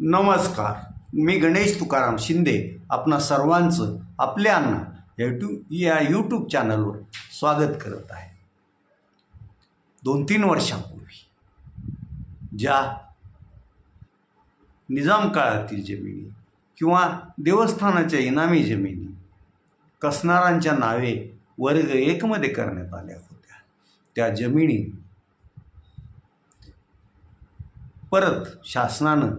नमस्कार. मी गणेश तुकाराम शिंदे आपणा सर्वांचं आपल्या अण्णा यूट्यूब या यूट्यूब चॅनलवर स्वागत करत आहे. दोन तीन वर्षापूर्वी ज्या निजाम काळातील जमिनी किंवा देवस्थानाच्या इनामी जमिनी कसणारांच्या नावे वर्ग एकमध्ये करण्यात आल्या होत्या त्या जमिनी परत शासनानं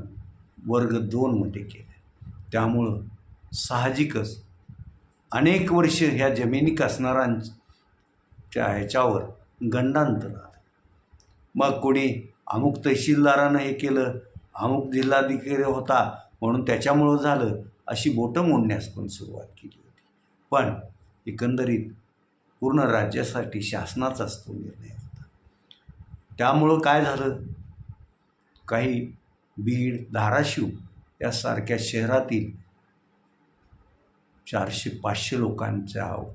वर्ग दोनमध्ये केलं त्यामुळं साहजिकच अनेक वर्ष ह्या जमिनी कसणाऱ्यांच्या ह्याच्यावर गंडांतर आलं. मग कोणी अमुक तहसीलदारानं हे केलं अमुक जिल्हाधिकारी होता म्हणून त्याच्यामुळं झालं अशी बोटं मोडण्यास पण सुरुवात केली होती. पण एकंदरीत पूर्ण राज्यासाठी शासनाचाच तो निर्णय होता. त्यामुळं काय झालं? काही बीड धाराशिव यासारख्या शहरातील चारशे पाचशे लोकांच्या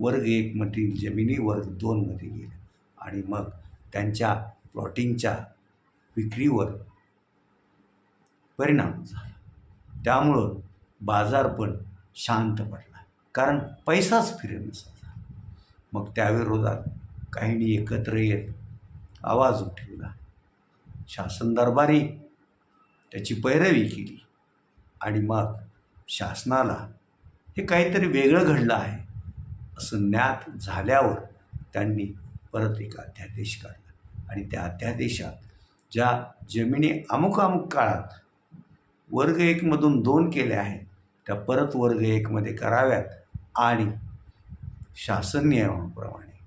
वर्ग एकमधील जमिनी वर्ग दोनमध्ये गेले. आणि मग त्यांच्या प्लॉटिंगच्या विक्रीवर परिणाम झाला. त्यामुळं बाजार पण शांत पडला. कारण पैसाच फिरेनसा झाला मग त्याविरोधात काहींनी एकत्र येत आवाज उठवला. शासन दरबारी त्याची पैरवी केली. आणि मग शासनाला हे काहीतरी वेगळं घडलं आहे असं ज्ञात झाल्यावर त्यांनी परत एक अध्यादेश काढला. आणि त्या अध्यादेशात ज्या जमिनी अमुक अमुक काळात वर्ग एकमधून दोन केल्या आहेत त्या परत वर्ग एकमध्ये कराव्यात आणि शासन नियमाप्रमाणे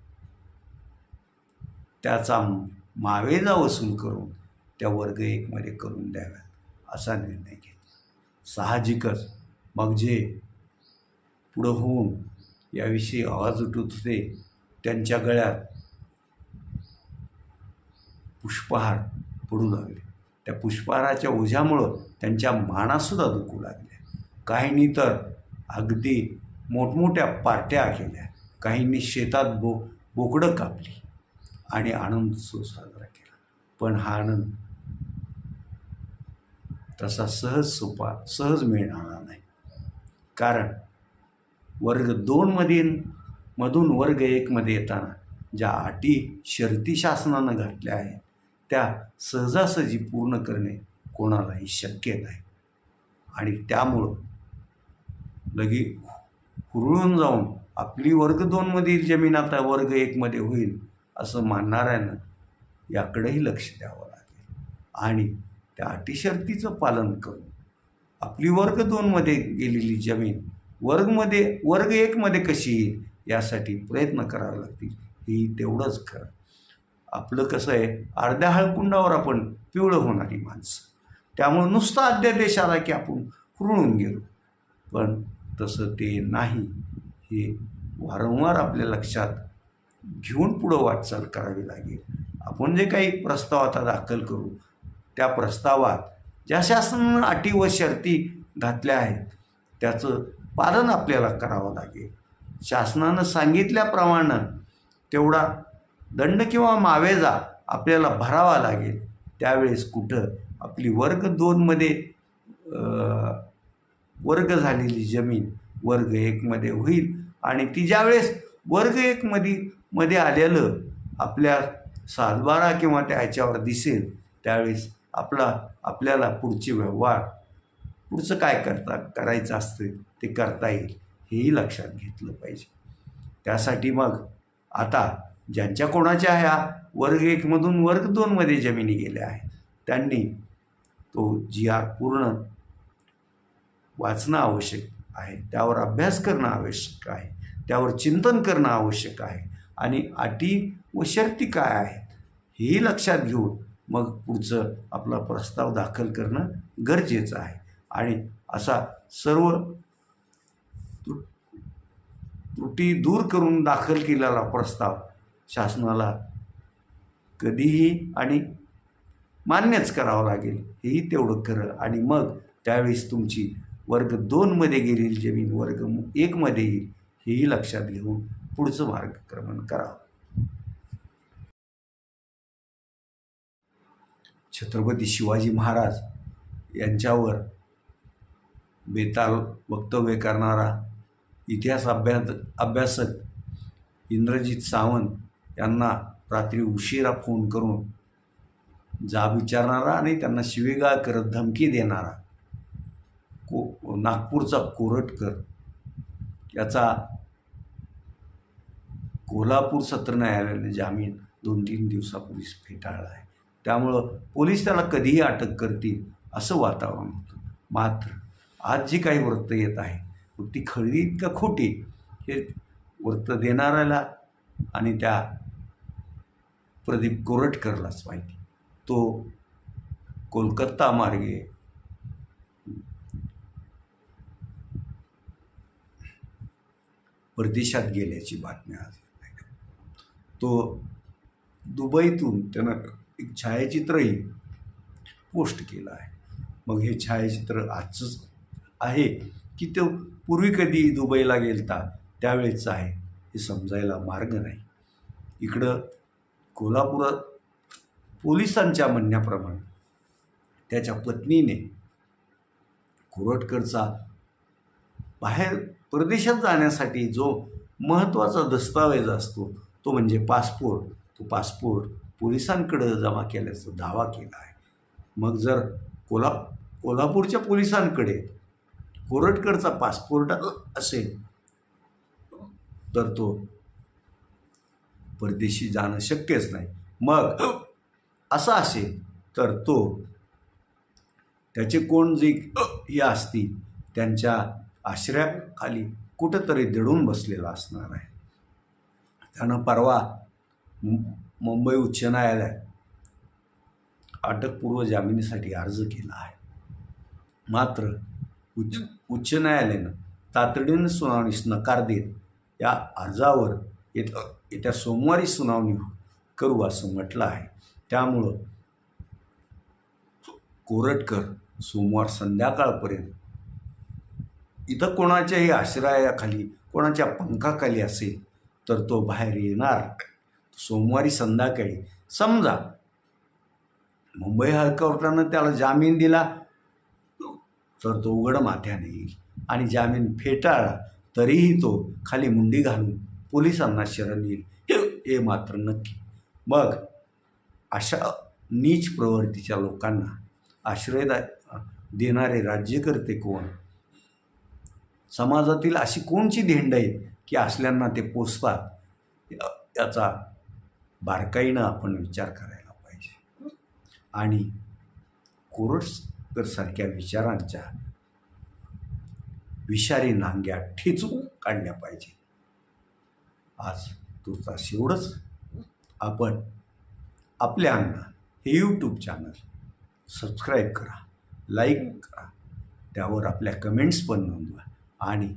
त्याचा मावेजा वसूल करून त्या वर्ग एकमध्ये करून द्याव्यात. असा निर्णय घेतला. साहजिकच. मग जे पुढं होऊन याविषयी आवाज उठवत होते त्यांच्या गळ्यात पुष्पहार पडू लागले. त्या पुष्पहाराच्या ओझ्यामुळं त्यांच्या मानासुद्धा दुखू लागल्या. काहींनी तर अगदी मोठमोठ्या पार्ट्या केल्या. काहींनी शेतात बो बोकडं कापली आणि आनंद सो साजरा केला. पण हा आनंद तसा सहज सोपा सहज मिळणारा नाही. कारण वर्ग दोनमधील मधून वर्ग एकमध्ये येताना ज्या अटी शर्ती शासनानं घातल्या आहेत त्या सहजासहजी पूर्ण करणे कोणालाही शक्य नाही. आणि त्यामुळं लगे हुरळून जाऊन आपली वर्ग दोनमधील जमीन आता वर्ग एकमध्ये होईल असं मानणाऱ्यानं याकडेही लक्ष द्यावं लागेल. आणि त्या अटीशर्तीचं पालन करून. आपली वर्ग दोनमध्ये गेलेली जमीन वर्गमध्ये वर्ग एकमध्ये कशी येईल यासाठी प्रयत्न करावे लागतील. हेही तेवढंच खरं आपलं कसं आहे अर्ध्या हळकुंडावर आपण पिवळं होणारी माणसं. त्यामुळं नुसता अध्यादेश आला की आपण हुरळून गेलो. पण तसं ते नाही. हे वारंवार आपल्या लक्षात घेऊन पुढं वाटचाल करावी लागेल. आपण जे काही प्रस्ताव आता दाखल करू त्या प्रस्तावात ज्या शासन अटी व शर्ती घातल्या आहेत त्याचं पालन आपल्याला करावं लागेल. शासनानं सांगितल्याप्रमाणे तेवढा दंड किंवा मावेजा आपल्याला भरावा लागेल. त्यावेळेस कुठं आपली वर्ग दोनमध्ये वर्ग झालेली जमीन वर्ग एकमध्ये होईल आणि ती ज्यावेळेस वर्ग एकमध्ये मध्ये आलेलं आपल्या सातबारा किंवा त्या ह्याच्यावर दिसेल त्यावेळेस आपला आपल्याला पुढचे व्यवहार पुढचं काय करता करायचं असतं ते करता येईल हेही लक्षात घेतलं पाहिजे. त्यासाठी मग आता ज्यांच्या कोणाच्या ह्या वर्ग एकमधून वर्ग दोनमध्ये जमिनी गेल्या आहेत त्यांनी तो जी आर पूर्ण वाचणं आवश्यक आहे त्यावर अभ्यास करणं आवश्यक आहे त्यावर चिंतन करणं आवश्यक आहे आणि अटी व शर्ती काय आहेत हेही लक्षात घेऊन मग पुढचं आपला प्रस्ताव दाखल करणं गरजेचं आहे. आणि असा सर्व त्रुटी दूर करून दाखल केलेला प्रस्ताव शासनाला कधीही आणि मान्यच करावं लागेल हेही तेवढं खरं. आणि मग त्यावेळेस तुमची वर्ग दोनमध्ये गेलेली जमीन वर्ग एकमध्ये येईल हेही लक्षात घेऊन पुढचं मार्गक्रमण करावं. छत्रपती शिवाजी महाराज यांच्यावर बेताल वक्तव्य करणारा इतिहास अभ्यास अभ्यासक इंद्रजित सावंत यांना रात्री उशिरा फोन करून जाब विचारणारा आणि त्यांना शिवेगाळ करत धमकी देणारा को नागपूरचा कोरटकर. याचा कोल्हापूर सत्र न्यायालयाने जामीन दोन तीन दिवसापूर्वीच फेटाळला आहे. त्यामुळं पोलीस त्याला कधीही अटक करतील असं वातावरण होतं. मात्र आज जी काही वृत्त येत आहे मग ती खरी का खोटी हे वृत्त देणाऱ्याला आणि त्या प्रदीप कोरटकरलाच माहिती. तो कोलकाता मार्गे परदेशात गेल्याची बातम्या आज तो दुबईतून त्यानं एक छायाचित्रही पोस्ट केलं आहे. मग हे छायाचित्र आजचंच आहे की तो पूर्वी कधी दुबईला गेलता त्यावेळेचं आहे हे समजायला मार्ग नाही. इकडं कोल्हापुरात पोलिसांच्या म्हणण्याप्रमाणे त्याच्या पत्नीने कोरटकरचा बाहेर परदेशात जाण्यासाठी जो महत्त्वाचा दस्तावेज असतो तो म्हणजे पासपोर्ट. तो पासपोर्ट पोलिसांकडं जमा केल्याचा दावा केला आहे. मग जर कोल्हा कोल्हापूरच्या पोलिसांकडे कोरटकडचा पासपोर्ट असेल तर तो परदेशी जाणं शक्यच नाही. मग असं असेल तर तो त्याचे कोण जे हे असतील त्यांच्या आश्रयाखाली कुठंतरी दडून बसलेला असणार आहे. त्यानं परवा मुंबई उच्च न्यायालयात अटकपूर्व जामिनीसाठी अर्ज केला आहे. मात्र उच्च उच्च न्यायालयानं तातडीनं सुनावणीस नकार देत या अर्जावर येत येत्या सोमवारी सुनावणी करू असं म्हटलं आहे. त्यामुळं कोरटकर सोमवार संध्याकाळपर्यंत इथं कोणाच्याही आश्रयाखाली कोणाच्या पंखाखाली असेल तर तो बाहेर येणार सोमवारी संध्याकाळी. समजा मुंबई हायकोर्टानं त्याला जामीन दिला तर तो उघड माथ्याने येईल. आणि जामीन फेटाळला तरीही तो खाली मुंडी घालून पोलिसांना शरण येईल. हे हे मात्र नक्की. मग अशा नीच प्रवृत्तीच्या लोकांना आश्रय देणारे राज्यकर्ते कोण? समाजातील अशी कोणची धेंड आहे की असल्यांना ते पोचतात याचा बारकाईनं आपण विचार करायला पाहिजे. आणि कोरटकरसारख्या विचारांच्या विषारी नांग्या ठेचून काढल्या पाहिजे. आज तुर्तास एवढंच. आपण आपल्या आपल्यांना हे यूट्यूब चॅनल सबस्क्राईब करा लाईक करा. त्यावर आपल्या कमेंट्स पण नोंदवा. आणि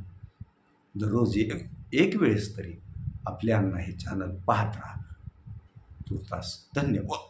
दररोज एक एक वेळेस तरी आपल्यांना हे चॅनल पाहत राहा. तुर्तास धन्यवाद